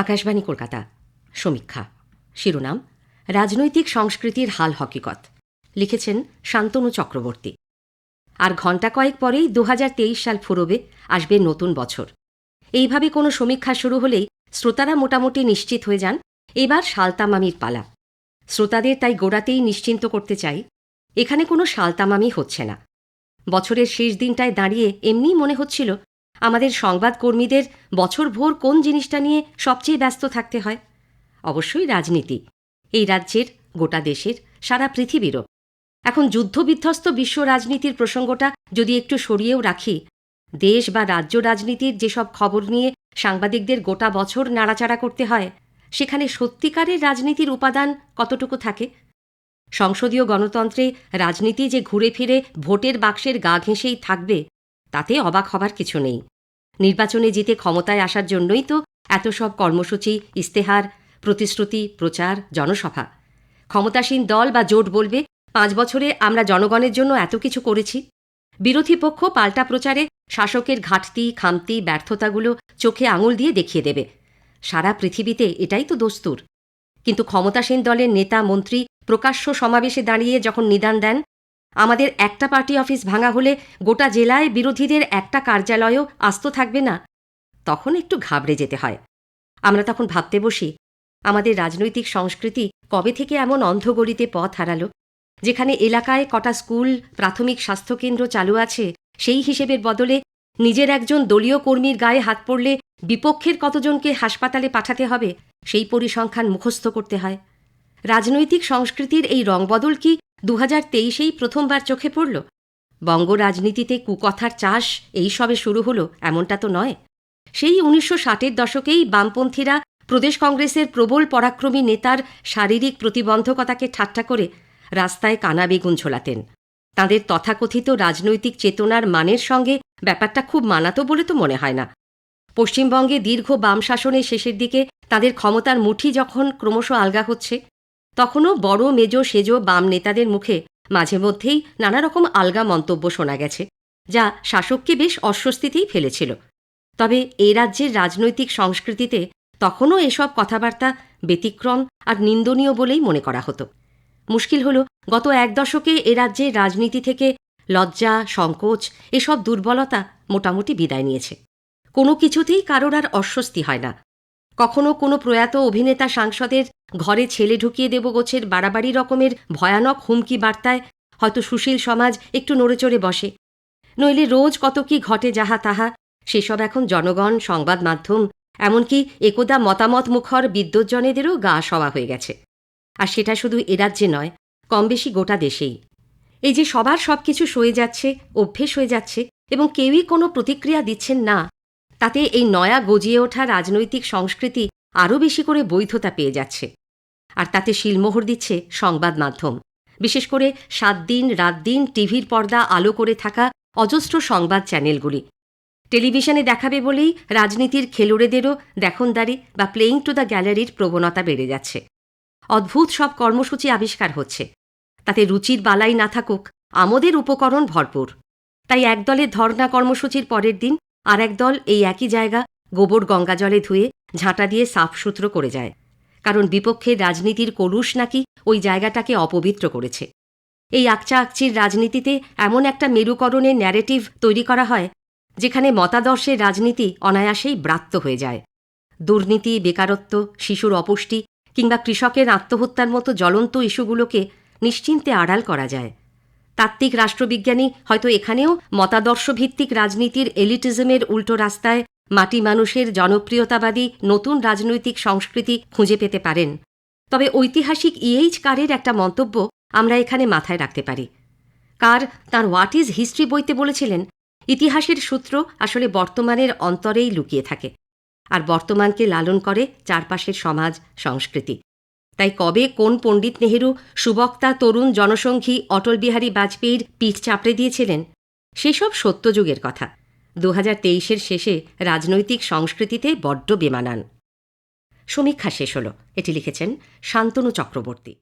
আকাশবাণী কলকাতা। সমীক্ষা। শিরোনাম, রাজনৈতিক সংস্কৃতির হাল হকিকত। লিখেছেন শান্তনু চক্রবর্তী। আর ঘণ্টা কয়েক পরেই দু হাজার তেইশ সাল ফুরবে, আসবে নতুন বছর। এইভাবে কোনো সমীক্ষা শুরু হলেই শ্রোতারা মোটামুটি নিশ্চিত হয়ে যান, এবার সালতামামির পালা। শ্রোতাদের তাই গোড়াতেই নিশ্চিন্ত করতে চাই, এখানে কোনো সালতামামি হচ্ছে না। বছরের শেষ দিনটায় দাঁড়িয়ে এমনিই মনে হচ্ছিল আমাদের সংবাদকর্মীদের বছরভর কোন জিনিসটা নিয়ে সবচেয়ে ব্যস্ত থাকতে হয়? অবশ্যই রাজনীতি। এই রাজ্যের, গোটা দেশের, সারা পৃথিবীরও। এখন যুদ্ধবিধ্বস্ত বিশ্ব রাজনীতির প্রসঙ্গটা যদি একটু সরিয়েও রাখি, দেশ বা রাজ্য রাজনীতির যেসব খবর নিয়ে সাংবাদিকদের গোটা বছর নাড়াচাড়া করতে হয়, সেখানে সত্যিকারের রাজনীতির উপাদান কতটুকু থাকে? সংসদীয় গণতন্ত্রে রাজনীতি যে ঘুরে ফিরে ভোটের বাক্সের গা ঘেঁষেই থাকবে, তাতে অবাক হবার কিছু নেই। নির্বাচনে জিতে ক্ষমতায় আসার জন্যই তো এত সব কর্মসূচি ইস্তেহার প্রতিশ্রুতি, প্রচার, জনসভা। ক্ষমতাসীন দল বা জোট বলবে, পাঁচ বছরে আমরা জনগণের জন্য এত কিছু করেছি। বিরোধী পক্ষ পাল্টা প্রচারে শাসকের ঘাটতি, খামতি, ব্যর্থতাগুলো চোখে আঙুল দিয়ে দেখিয়ে দেবে। সারা পৃথিবীতে এটাই তো দস্তুর। কিন্তু ক্ষমতাসীন দলের নেতা, মন্ত্রী প্রকাশ্য সমাবেশে দাঁড়িয়ে যখন নিদান দেন আমাদের একটা পার্টি অফিস ভাঙা হলে গোটা জেলায় বিরোধীদের একটা কার্যালয়ও আস্ত থাকবে না। তখন একটু ঘাবড়ে যেতে হয়। আমরা তখন ভাবতে বসি, আমাদের রাজনৈতিক সংস্কৃতি কবে থেকে এমন অন্ধগড়িতে পথ হারালো, যেখানে এলাকায় কটা স্কুল, প্রাথমিক স্বাস্থ্যকেন্দ্র চালু আছে, সেই হিসেবের বদলে নিজের একজন দলীয় কর্মীর গায়ে হাত পড়লে বিপক্ষের কতজনকে হাসপাতালে পাঠাতে হবে, সেই পরিসংখ্যান মুখস্থ করতে হয়। রাজনৈতিক সংস্কৃতির এই রংবদল কি দু হাজার তেইশেই প্রথমবার চোখে পড়ল। বঙ্গ রাজনীতিতে কুকথার চাষ এই সবে শুরু হলো, এমনটা তো নয়। সেই উনিশশো ষাটের দশকেই বামপন্থীরা প্রদেশ কংগ্রেসের প্রবল পরাক্রমী নেতার শারীরিক প্রতিবন্ধকতাকে ঠাট্টা করে রাস্তায় কানা বেগুন ঝোলাতেন। তাঁদের তথাকথিত রাজনৈতিক চেতনার মানের সঙ্গে ব্যাপারটা খুব মানাতো বলে তো মনে হয় না। পশ্চিমবঙ্গে দীর্ঘ বাম শাসনের শেষের দিকে তাদের ক্ষমতার মুঠি যখন ক্রমশ আলগা হচ্ছে তখনও বড়, মেজ, সেজ, বাম নেতাদের মুখে মাঝে মধ্যেই নানা রকম আলগা মন্তব্য শোনা গেছে, যা শাসককে বেশ অস্বস্তিতেই ফেলেছিল। তবে এ রাজ্যের রাজনৈতিক সংস্কৃতিতে তখনও এসব কথাবার্তা ব্যতিক্রম আর নিন্দনীয় বলেই মনে করা হতো। মুশকিল হল, গত এক দশকে এ রাজ্যের রাজনীতি থেকে লজ্জা, সংকোচ এসব দুর্বলতা মোটামুটি বিদায় নিয়েছে। কোনো কিছুতেই কারোর আর অস্বস্তি হয় না। কখনো কোনো প্রয়াত অভিনেতা সাংসদের ঘরে ছেলে ঢুকিয়ে দেব গোছের বাড়াবাড়ি রকমের ভয়ানক হুমকি বার্তায় হয়তো সুশীল সমাজ একটু নড়েচড়ে বসে। নইলে রোজ কত কি ঘটে যাহা তাহা, সেসব এখন জনগণ, সংবাদ মাধ্যম, এমনকি একদা মতামত মুখর বিদ্যুৎজনেদেরও গা সওয়া হয়ে গেছে। আর সেটা শুধু এ রাজ্যে নয় কম বেশি গোটা দেশেই। এই যে সবার সব কিছু সয়ে যাচ্ছে, অভ্যেস হয়ে যাচ্ছে, এবং কেউই কোনো প্রতিক্রিয়া দিচ্ছেন না তাতে এই নয়া গজিয়ে ওঠা রাজনৈতিক সংস্কৃতি আরও বেশি করে বৈধতা পেয়ে যাচ্ছে। আর তাতে শিলমোহর দিচ্ছে সংবাদ মাধ্যম। বিশেষ করে সাত দিন, রাত দিন টিভির পর্দা আলো করে থাকা অজস্র সংবাদ চ্যানেলগুলি। টেলিভিশনে দেখাবে বলেই রাজনীতির খেলুড়েদেরও দেখনদারি বা প্লেয়িং টু দ্য গ্যালারির প্রবণতা বেড়ে যাচ্ছে। অদ্ভুত সব কর্মসূচি আবিষ্কার হচ্ছে। তাতে রুচির বালাই না থাকুক, আমোদের উপকরণ ভরপুর। তাই একদলের ধর্ণা কর্মসূচির পরের দিন আর একদল এই একই জায়গা গোবর গঙ্গা জলে ধুয়ে ঝাঁটা দিয়ে সাফসুতরো করে যায়। কারণ বিপক্ষের রাজনীতির কলুষ নাকি ওই জায়গাটাকে অপবিত্র করেছে। এই আকচা আকচির রাজনীতিতে এমন একটা মেরুকরণের ন্যারেটিভ তৈরি করা হয়, যেখানে মতাদর্শের রাজনীতি অনায়াসেই ব্রাত্য হয়ে যায়। দুর্নীতি, বেকারত্ব, শিশুর অপুষ্টি কিংবা কৃষকের আত্মহত্যার মতো জ্বলন্ত ইস্যুগুলোকে নিশ্চিন্তে আড়াল করা যায়। তাত্ত্বিক রাষ্ট্রবিজ্ঞানী হয়তো এখানেও মতাদর্শভিত্তিক রাজনীতির এলিটিজমের উল্টো রাস্তায় মাটি মানুষের জনপ্রিয়তাবাদী নতুন রাজনৈতিক সংস্কৃতি খুঁজে পেতে পারেন। তবে ঐতিহাসিক ইএইচ কারের একটা মন্তব্য আমরা এখানে মাথায় রাখতে পারি। কার তার হোয়াট ইজ হিস্ট্রি বইতে বলেছিলেন, ইতিহাসের সূত্র আসলে বর্তমানের অন্তরেই লুকিয়ে থাকে। আর বর্তমানকে লালন করে চারপাশের সমাজ, সংস্কৃতি। তাই কবে কোন পণ্ডিত নেহেরু, সুবক্তা, তরুণ, জনসংঘী, অটল বিহারী বাজপেয়ীর পিঠ চাপড়ে দিয়েছিলেন? সেসব সত্যযুগের কথা। দু হাজার তেইশের শেষে রাজনৈতিক সংস্কৃতিতে বড্ড বেমানান। সমীক্ষা শেষ হল। এটি লিখেছেন শান্তনু চক্রবর্তী।